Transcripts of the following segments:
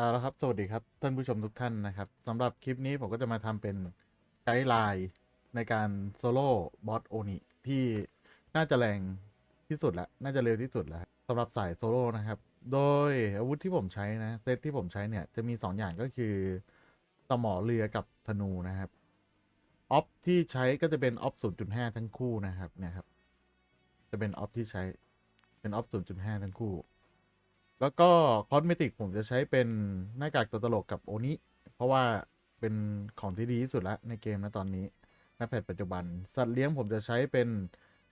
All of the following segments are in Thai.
เอาละครับ สวัสดีครับ ท่านผู้ชมทุกท่านนะครับสำหรับคลิปนี้ผมก็จะมาทำเป็นไกด์ไลน์ในการโซโล่บอสโอนิที่น่าจะแรงที่สุดละน่าจะเร็วที่สุดแล้วสำหรับสายโซโล่นะครับ โดยอาวุธที่ผมใช้นะเซตที่ผมใช้เนี่ยจะมี 2 อย่างก็คือ สมอเรือกับธนูนะครับออฟที่ใช้ก็จะเป็นออฟ0.5 ทั้งคู่นะครับเนี่ยครับจะเป็นออฟที่ใช้เป็นออฟ0.5 ทั้งคู่ แล้วก็คอสเมติกผมจะใช้เป็นหน้ากากตัวตลกกับโอนิเพราะว่าเป็นของที่ดีที่สุดแล้วในเกมนะตอนนี้ณแพทปัจจุบัน สัตว์เลี้ยงผมจะใช้เป็น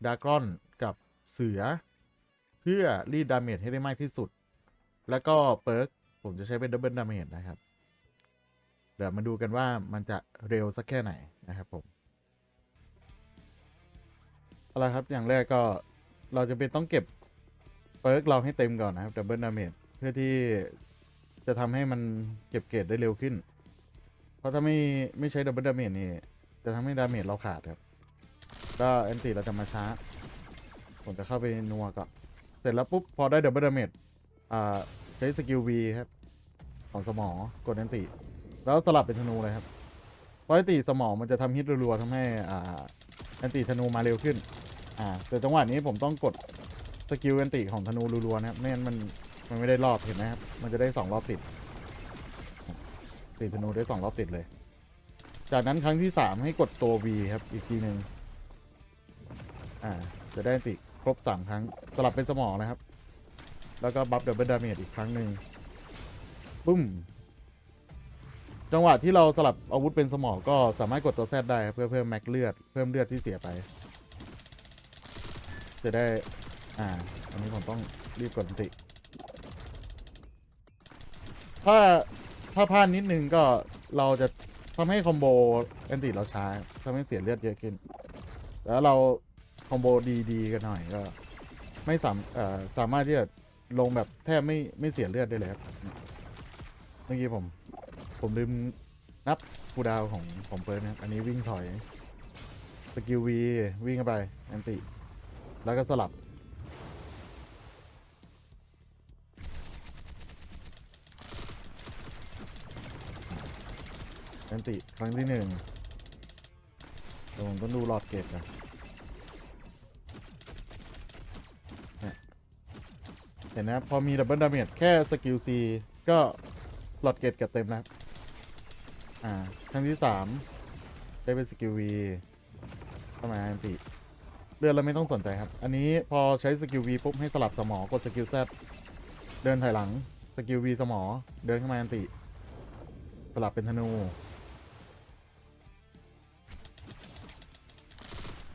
ดากรอนกับเสือ เพื่อรีดดาเมจให้ได้มากที่สุด แล้วก็เปิร์กผมจะใช้เป็นดับเบิลดาเมจนะครับ เดี๋ยวมาดูกันว่ามันจะเร็วสักแค่ไหนนะครับผมเอาละครับอย่างแรกก็เราจะเป็นต้องเก็บ เปิร์กเราให้เต็มก่อนนะครับดับเบิลดาเมจเพื่อที่จะทำให้มันเก็บเกรดได้เร็วขึ้น เพราะถ้าไม่ไม่ใช้ดับเบิลดาเมจนี่ จะทำให้ดาเมจเราขาดครับก็แอนติเราจะมาช้า ผมจะเข้าไปนัวก่อนเสร็จแล้วปุ๊บ พอได้ดับเบิลดาเมจอ่าใช้สกิล V ครับ ของสมองกดแอนติ แล้วสลับเป็นธนูเลยครับเพราะแอนติสมองมันจะทำฮิตรัวๆทำให้อ่าแอนติธนูมาเร็วขึ้นอ่าแต่จังหวะนี้ผมต้องกด สกิลแอนติของธนูรัวๆนะครับไม่งั้นมันมันไม่ได้รอบเห็นไหมครับมันจะได้สองรอบติดติดธนูได้สองรอบติดเลย จากนั้นครั้งที่สามให้กดตัว V ครับ อีกทีหนึ่งอ่า จะได้ติครบสามครั้งสลับเป็นสมองนะครับ แล้วก็บัฟดับเบิลดาเมจอีกครั้งหนึ่งปุ้มจังหวะที่เราสลับอาวุธเป็นสมองก็สามารถกดตัวแซดได้เพื่อเพิ่มแม็กเลือด เพิ่มเลือดที่เสียไป จะได้ อ่าอันนี้ผมต้องรีบกดอันติ ถ้าถ้าพลาดนิดนึงก็เราจะทำให้คอมโบแอนติเราช้าทำให้เสียเลือดเยอะขึ้น แล้วเราคอมโบดีๆกันหน่อยก็ ไม่สามเอ่อสามารถที่จะลงแบบแทบไม่ไม่เสียเลือดได้เลยครับ เมื่อกี้ผม ผมลืมนับคูดาวของของเปิร์นะอันนี้วิ่งถอย สกิลวีวิ่งเข้าไปแอนติ แล้วก็สลับ อนติครั้งที่หนึ่งผมต้องดูหลอดเกตกันเนี่ยเห็นนะพอมีดับเบิลดาเมจแค่สกิลซีก็หลอดเกตเกับเต็มแล้วอ่า ครั้งที่สามได้เป็นสกิลวีเข้ามาแอนติเลือดเราไม่ต้องสนใจครับ อันนี้พอใช้สกิล V ปุ๊บให้สลับสมอกดสกิล Z เดินถอยหลัง สกิล V สมอ เดินเข้ามาอันติ สลับเป็นธนู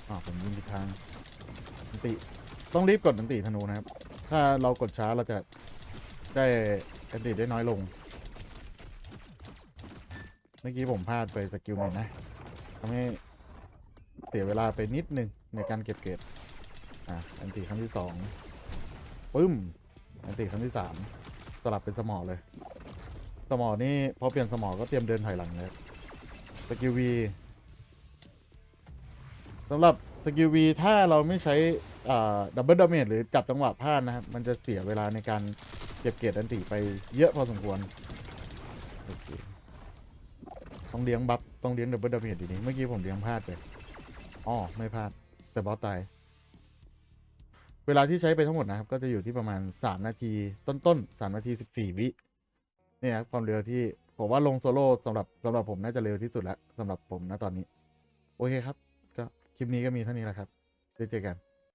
อ่าผมยิงผิดทางอันติ ต้องรีบกดอันติธนูนะครับ ถ้าเรากดช้าเราจะได้อันติได้น้อยลง เมื่อกี้ผมพลาดไปสกิลหนึ่งนะทำให้เสียเวลาไปนิดนึงในการเก็บเกรดอะอันติครั้งที่สองปึ้ม อันติครั้งที่สามสลับเป็นสมอเลย สมอนี่พอเปลี่ยนสมอก็เตรียมเดินถอยหลังเลยสกิลวี สำหรับสกิลวีถ้าเราไม่ใช้ดับเบิลดาเมจหรือจับจังหวะพลาดนะครับ มันจะเสียเวลาในการเก็บเกรดอันติไปเยอะพอสมควรคต้องเลี้ยงบัฟต้องเลี้ยงดับเบิลดาเมจดีนี้ เมื่อกี้ผมเลี้ยงพลาดไปอ๋อไม่พลาด แต่บอสตาย เวลาที่ใช้ไปทั้งหมดนะครับ ก็จะอยู่ที่ประมาณ 3 นาทีต้นๆ3นาที 14 วิเนี่ยครับความเร็วที่ผมว่าลงโซโล่สำหรับสำหรับผมน่าจะเร็วที่สุดแล้วสำหรับผมนะตอนนี้ โอเคครับ คลิปนี้ก็มีเท่านี้แหละครับไว้เจอกัน